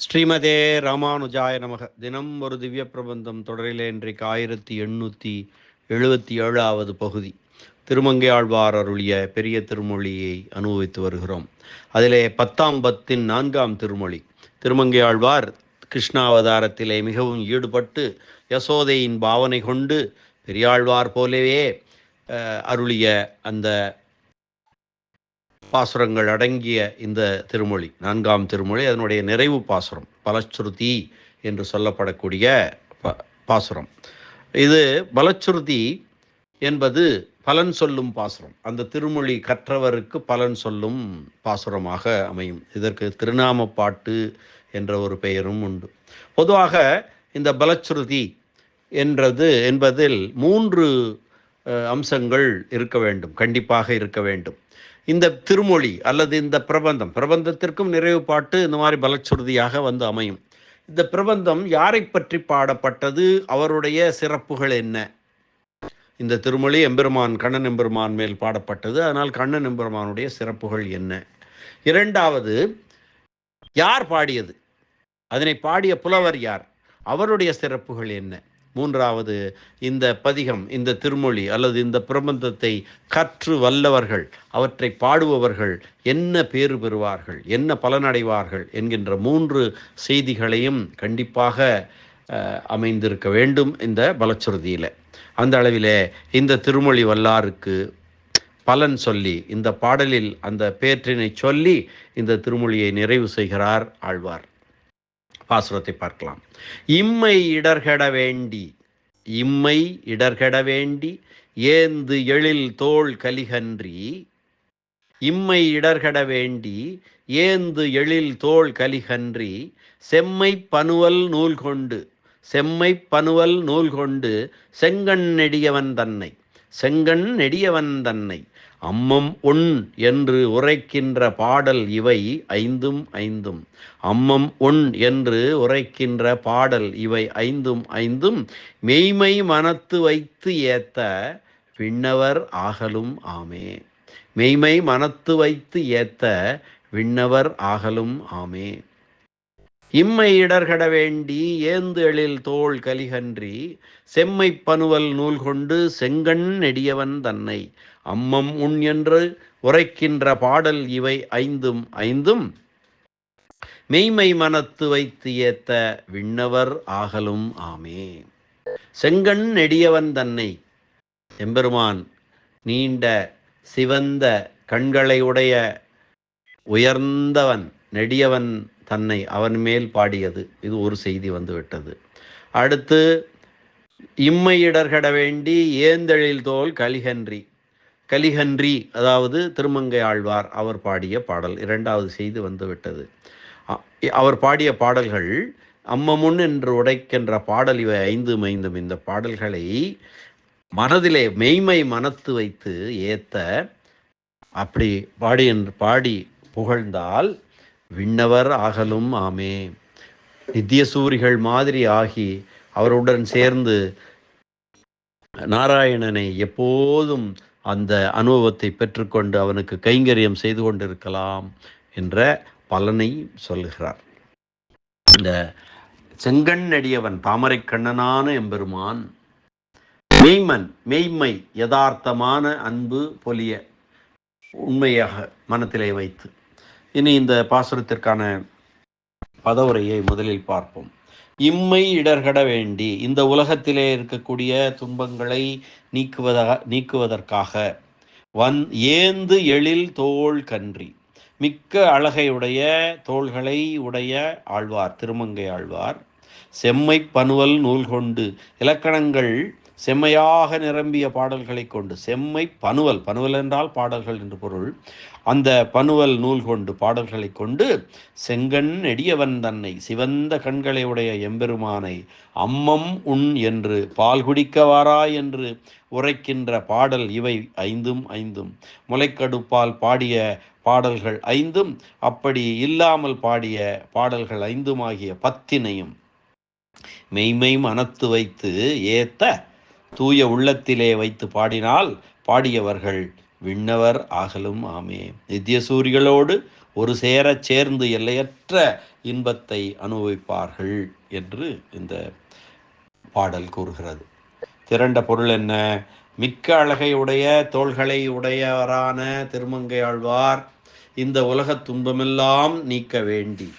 ஸ்ரீமதே ராமானுஜாய நமக. தினம் ஒரு திவ்ய பிரபந்தம் தொடரிலே இன்றைக்கு ஆயிரத்தி எண்ணூற்றி எழுபத்தி ஏழாவது பகுதி. திருமங்கையாழ்வார் அருளிய பெரிய திருமொழியை அனுபவித்து வருகிறோம். அதிலே பத்தாம் பத்தின் நான்காம் திருமொழி. திருமங்கையாழ்வார் கிருஷ்ணாவதாரத்திலே மிகவும் ஈடுபட்டு யசோதையின் பாவனை கொண்டு பெரியாழ்வார் போலவே அருளிய அந்த பாசுரங்கள் அடங்கிய இந்த திருமொழி நான்காம் திருமொழி அதனுடைய நிறைவு பாசுரம் பலச்சுருதி என்று சொல்லப்படக்கூடிய ப- பாசுரம். இது பலச்சுருதி என்பது பலன் சொல்லும் பாசுரம். அந்த திருமொழி கற்றவருக்கு பலன் சொல்லும் பாசுரமாக அமையும். இதற்கு திருநாம பாட்டு என்ற ஒரு பெயரும் உண்டு. பொதுவாக இந்த பலச்சுருதி என்றது என்பதில் மூன்று அம்சங்கள் இருக்க வேண்டும் கண்டிப்பாக இருக்க வேண்டும். இந்த திருமொழி அல்லது இந்த பிரபந்தம் பிரபந்தத்திற்கும் நிறைவு பாட்டு இந்த மாதிரி பலச்சுறுதியாக வந்து அமையும். இந்த பிரபந்தம் யாரை பற்றி பாடப்பட்டது? அவருடைய சிறப்புகள் என்ன? இந்த திருமொழி எம்பெருமான் கண்ணன் எம்பெருமான் மேல் பாடப்பட்டது. அதனால் கண்ணன் எம்பெருமானுடைய சிறப்புகள் என்ன? இரண்டாவது யார் பாடியது? அதனை பாடிய புலவர் யார்? அவருடைய சிறப்புகள் என்ன? மூன்றாவது இந்த பதிகம் இந்த திருமொழி அல்லது இந்த பிரபந்தத்தை கற்று வல்லவர்கள் அவற்றை பாடுபவர்கள் என்ன பேறு பெறுவார்கள் என்ன பலனடைவார்கள் என்கின்ற மூன்று செய்திகளையும் கண்டிப்பாக அமைந்திருக்க வேண்டும் இந்த பலச்சுறுதியில் அந்த அளவிலே இந்த திருமொழி வல்லாருக்கு பலன் சொல்லி இந்த பாடலில் அந்த பேற்றினை சொல்லி இந்த திருமொழியை நிறைவு செய்கிறார் ஆழ்வார். பாசுரத்தை பார்க்கலாம். இம்மை இடர்கட வேண்டி இம்மை இடர்கட வேண்டி ஏந்து எழில் தோள் கலிகன்றி இம்மை இடர்கட வேண்டி ஏந்து எழில் தோள் கலிகன்றி செம்மை பனுவல் நூல் கொண்டு செம்மை பனுவல் நூல் கொண்டு செங்கண் நெடியவன் தன்னை செங்கண் நெடியவன் தன்னை அம்மம் உண் என்று உரைக்கின்ற பாடல் இவை ஐந்தும் ஐந்தும். அம்மம் உண் என்று உரைக்கின்ற பாடல் இவை ஐந்தும் ஐந்தும். மெய்மை மனத்து வைத்து ஏத்த விண்ணவர் ஆகலும் ஆமே. மெய்மை மனத்து வைத்து ஏத்த விண்ணவர் ஆகலும் ஆமே. இம்மை இடர்கட வேண்டி ஏந்து எழில் தோள் கலிகன்றி செம்மை பனுவல் நூல் கொண்டு செங்கண் நெடியவன் தன்னை. அம்மம் உண் என்று உரைக்கின்ற பாடல் இவை ஐந்தும் ஐந்தும். மெய்மை மனத்து வைத்து ஏத்த விண்ணவர் ஆகலும் ஆமே. செங்கண் நெடியவன் தன்னை. எம்பெருமான் நீண்ட சிவந்த கண்களை உடைய உயர்ந்தவன் நெடியவன் தன்னை அவன் மேல் பாடியது. இது ஒரு செய்தி வந்துவிட்டது. அடுத்து இம்மையிடர்கட வேண்டி ஏந்தெழில் தோல் கலிகன்றி. கலிகன்றி அதாவது திருமங்கை ஆழ்வார் அவர் பாடிய பாடல் இரண்டாவது செய்து வந்துவிட்டது. அவர் பாடிய பாடல்கள் அம்மமுன் என்று உடைக்கின்ற பாடல் இவை ஐந்து மைந்தும் இந்த பாடல்களை மனதிலே மெய்மை மனத்து வைத்து ஏத்த அப்படி பாடி என்று பாடி புகழ்ந்தால் விண்ணவர் ஆகலும் ஆமே. நித்தியசூரிகள் மாதிரி ஆகி அவருடன் சேர்ந்து நாராயணனை எப்போதும் அந்த அனுபவத்தை பெற்றுக்கொண்டு அவனுக்கு கைங்கரியம் செய்து கொண்டிருக்கலாம் என்ற பலனை சொல்லுகிறார். இந்த செங்கண் நெடியவன் தாமரை கண்ணனான எம்பெருமான் மெய்மன் மெய்மை யதார்த்தமான அன்பு பொலிய உண்மையாக மனத்திலே வைத்து. இனி இந்த பாசுரத்திற்கான பதவுரையை முதலில் பார்ப்போம். இம்மை இடர்கட வேண்டி இந்த உலகத்திலே இருக்கக்கூடிய துன்பங்களை நீக்குவதாக நீக்குவதற்காக. வன் ஏந்து எழில் தோள் கன்றி. மிக்க அழகையுடைய தோள்களை உடைய ஆழ்வார் திருமங்கை ஆழ்வார் செம்மை பனுவல் நூல் கொண்டு இலக்கணங்கள் செம்மையாக நிரம்பிய பாடல்களை கொண்டு செம்மை பனுவல் பனுவல் என்றால் பாடல்கள் என்று பொருள். அந்த பனுவல் நூல் கொண்டு பாடல்களை கொண்டு செங்கண் நெடியவன் தன்னை சிவந்த கண்களை உடைய எம்பெருமானை அம்மம் உண் என்று பால் குடிக்கவாரா என்று உரைக்கின்ற பாடல் இவை ஐந்தும் ஐந்தும். முளைக்கடுப்பால் பாடிய பாடல்கள் ஐந்தும் அப்படி இல்லாமல் பாடிய பாடல்கள் ஐந்தும் ஆகிய பத்தினையும் மெய்மை மனத்து வைத்து ஏத்த தூய உள்ளத்திலே வைத்து பாடினால் பாடியவர்கள் விண்ணவர் ஆகலும் ஆமே. நித்தியசூரிகளோடு ஒரு சேர சேர்ந்து எல்லையற்ற இன்பத்தை அனுபவிப்பார்கள் என்று இந்த பாடல் கூறுகிறது. திரண்ட பொருள் என்ன? மிக்க அழகை உடைய தோள்களை உடையவரான திருமங்கை ஆழ்வார் இந்த உலகத் துன்பமெல்லாம் நீக்க வேண்டி.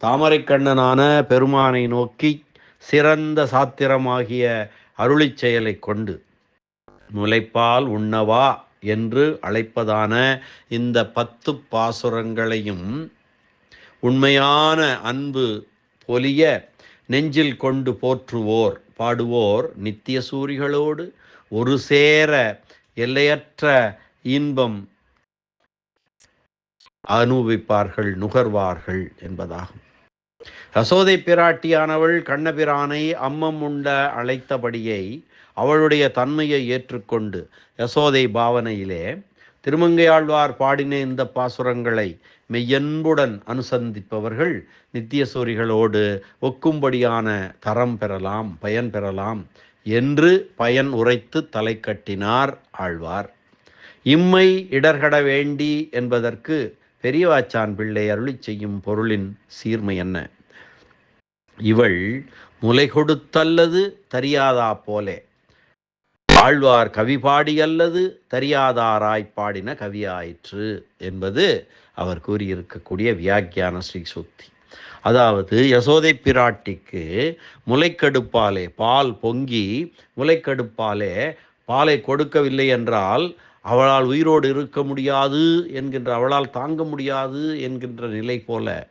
தாமரைக்கண்ணனான பெருமானை நோக்கி சிறந்த சாத்திரமாகிய அருளிச் செயலை கொண்டு முளைப்பால் உண்ணவா என்று அழைப்பதான இந்த பத்து பாசுரங்களையும் உண்மையான அன்பு பொலிய நெஞ்சில் கொண்டு போற்றுவோர் பாடுவோர் நித்திய சூரிகளோடு ஒரு சேர எல்லையற்ற இன்பம் அனுபவிப்பார்கள் நுகர்வார்கள் என்பதாகும். ரசோதை பிராட்டியானவள் கண்ணபிரானை அம்மம் உண்ட அழைத்தபடியை அவளுடைய தன்மையை ஏற்றுக்கொண்டு யசோதை பாவனையிலே திருமங்கையாழ்வார் பாடின இந்த பாசுரங்களை மெய்யன்புடன் அனுசந்திப்பவர்கள் நித்திய சூரிகளோடு ஒக்கும்படியான தரம் பெறலாம் பயன் பெறலாம் என்று பயன் உரைத்து தலை கட்டினார் ஆழ்வார். இம்மை இடர்கட வேண்டி என்பதற்கு பெரியவாச்சான் பிள்ளை அருளி செய்யும் பொருளின் சீர்மை என்ன? இவள் முலை கொடுத்தல்லது தரியாதா போலே. ஆழ்வார் கவி பாடி அல்லது தரியாதாராய் பாடின கவியாயிற்று என்பது அவர் கூறியிருக்கக்கூடிய வியாக்கியான ஸ்ரீ சுத்தி. அதாவது யசோதை பிராட்டிக்கு முளைக்கடுப்பாலே பால் பொங்கி முளைக்கடுப்பாலே பாலை கொடுக்கவில்லை என்றால் அவளால் உயிரோடு இருக்க முடியாது என்கின்ற அவளால் தாங்க முடியாது என்கின்ற நிலை போல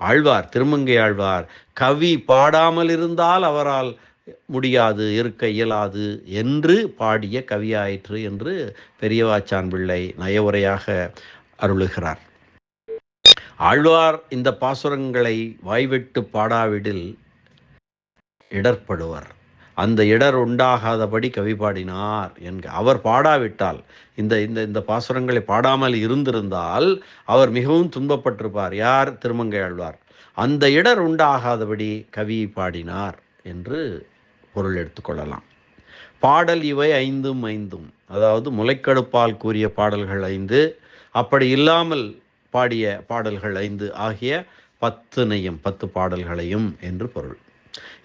ஆழ்வார் திருமங்கை ஆழ்வார் கவி பாடாமல் இருந்தால் அவரால் முடியாது இருக்க இயலாது என்று பாடிய கவியாயிற்று என்று பெரியவாச்சான் பிள்ளை நயவுரையாக அருளுகிறார். ஆழ்வார் இந்த பாசுரங்களை வாய்விட்டு பாடாவிடில் இடர்படுவர். அந்த இடர் உண்டாகாதபடி கவி பாடினார் என்க. அவர் பாடாவிட்டால் இந்த இந்த இந்த பாசுரங்களை பாடாமல் இருந்திருந்தால் அவர் மிகவும் துன்பப்பட்டிருப்பார். யார்? திருமங்கை ஆழ்வார். அந்த இடர் உண்டாகாதபடி கவி பாடினார் என்று பொருள் எடுத்துக்கொள்ளலாம் பாடல் இவை ஐந்தும் ஐந்தும். அதாவது முளைக்கடுப்பால் கூறிய பாடல்கள் ஐந்து அப்படி இல்லாமல் பாடிய பாடல்கள் ஐந்து ஆகிய பத்து நெய்யம் பத்து பாடல்களையும் என்று பொருள்.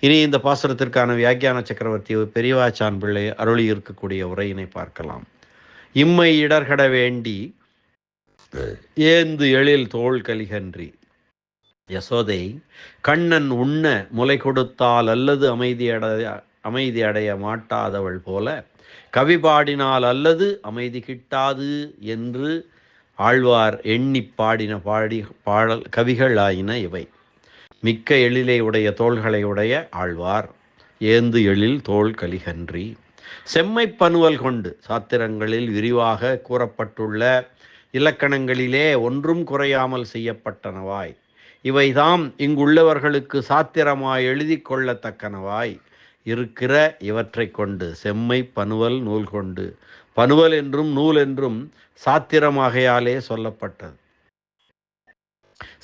இனி இந்த பாசுரத்திற்கான வியாக்கியான சக்கரவர்த்தி பெரியவாச்சான் பிள்ளை அருளி இருக்கக்கூடிய உரையினை பார்க்கலாம். இம்மை இடர்கட வேண்டி ஏந்து எழில் தோள் கலிகன்றி. யசோதை கண்ணன் உண்ண முலை கொடுத்தால் அல்லது அமைதி அடைய அமைதி அடைய மாட்டாதவள் போல கவி பாடினால் அல்லது அமைதி கிட்டாது என்று ஆழ்வார் எண்ணி பாடின பாடி பாடல் கவிகள் ஆயின இவை. மிக்க எழிலை உடைய தோள்களை உடைய ஆழ்வார். ஏந்து எழில் தோல் கலிகன்றி. செம்மை பனுவல் கொண்டு சாத்திரங்களில் விரிவாக கூறப்பட்டுள்ள இலக்கணங்களிலே ஒன்றும் குறையாமல் செய்யப்பட்டனவாய். இவைதாம் இங்குள்ளவர்களுக்கு சாத்திரமாய் எழுதி கொள்ளத்தக்கனவாய். இருக்கிற இவற்றை கொண்டு செம்மை பனுவல் நூல் கொண்டு பனுவல் என்றும் நூல் என்றும் சாத்திரமாகையாலே சொல்லப்பட்டது.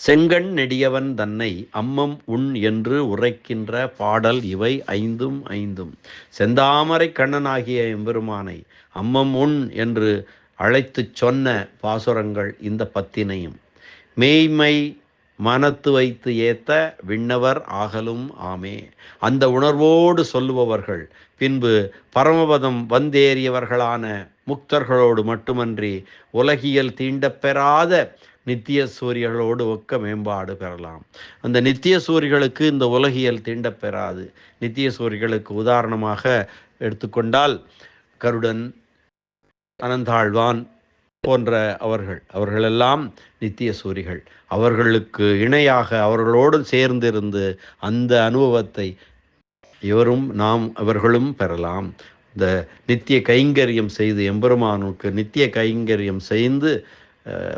செங்கண் நெடியவன் தன்னை அம்மம் உண் என்று உரைக்கின்ற பாடல் இவை ஐந்தும் ஐந்தும். செந்தாமரை கண்ணனாகிய எம்பெருமானை அம்மம் உண் என்று அழைத்துச் சொன்ன பாசுரங்கள் இந்த பத்தினையும். மெய்மை மனத்து வைத்து ஏத்த விண்ணவர் ஆகலும் ஆமே. அந்த உணர்வோடு சொல்லுபவர்கள் பின்பு பரமபதம் வந்தேறியவர்களான முக்தர்களோடு மட்டுமன்றி உலகியல் தீண்டப்பெறாத நித்திய சூரியர்களோடு ஒக்க மேம்பாடு பெறலாம். அந்த நித்திய சூரியர்களுக்கு இந்த உலகியல் தீண்டப்பெறாது நித்திய சூரியர்களுக்கு உதாரணமாக எடுத்துக்கொண்டால் கருடன் அனந்தாழ்வான் போன்ற அவர்கள். அவர்களெல்லாம் நித்திய சூரிகள் அவர்களுக்கு இணையாக அவர்களோடு சேர்ந்திருந்து அந்த அனுபவத்தை இவரும் நாம் அவர்களும் பெறலாம். இந்த நித்திய கைங்கரியம் செய்து எம்பெருமானுக்கு நித்திய கைங்கரியம் செய்து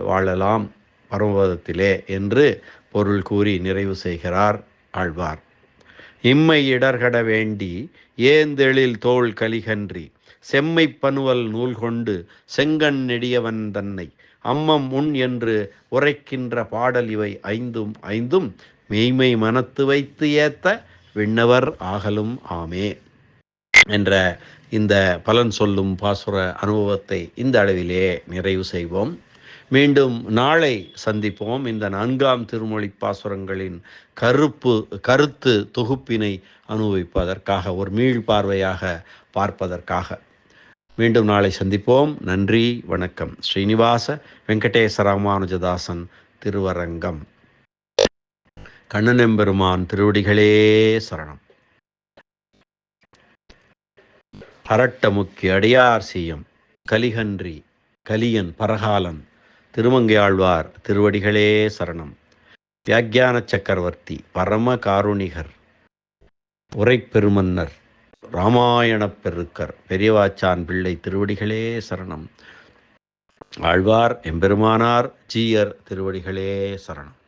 வாழலாம். பரமபதத்திலே என்று பொருள் கூறி நிறைவு செய்கிறார் ஆழ்வார். இம்மை இடர்கட வேண்டி ஏந்தெழில் தோள் கலிகன்றி செம்மை பனுவல் நூல் கொண்டு செங்கண் நெடியவன் தன்னை அம்மம் உன் என்று உரைக்கின்ற பாடல் இவை ஐந்தும் ஐந்தும் மெய்மை மனத்து வைத்து ஏத்த விண்ணவர் ஆகலும் ஆமே என்ற இந்த பலன் சொல்லும் பாசுர அனுபவத்தை இந்த அளவிலே நிறைவு செய்வோம். மீண்டும் நாளை சந்திப்போம். இந்த நான்காம் திருமொழி பாசுரங்களின் கருப்பு கருத்து தொகுப்பினை அனுபவிப்பதற்காக ஒரு மீள் பார்வையாக பார்ப்பதற்காக. மீண்டும் நாளை சந்திப்போம். நன்றி வணக்கம். ஸ்ரீனிவாச வெங்கடேச ராமானுஜதாசன் திருவரங்கம். கண்ணனெம்பெருமான் திருவடிகளே சரணம். அரட்டமுக்கி அடியார் செய்யும் கலிகன்றி கலியன் பரகாலன் திருமங்கையாழ்வார் திருவடிகளே சரணம். வியாக்கியான சக்கரவர்த்தி பரம காருணிகர் உரைப்பெருமன்னர் ராமாயணப் பெருக்கர் பெரியவாச்சான் பிள்ளை திருவடிகளே சரணம். ஆழ்வார் எம்பெருமானார் ஜீயர் திருவடிகளே சரணம்.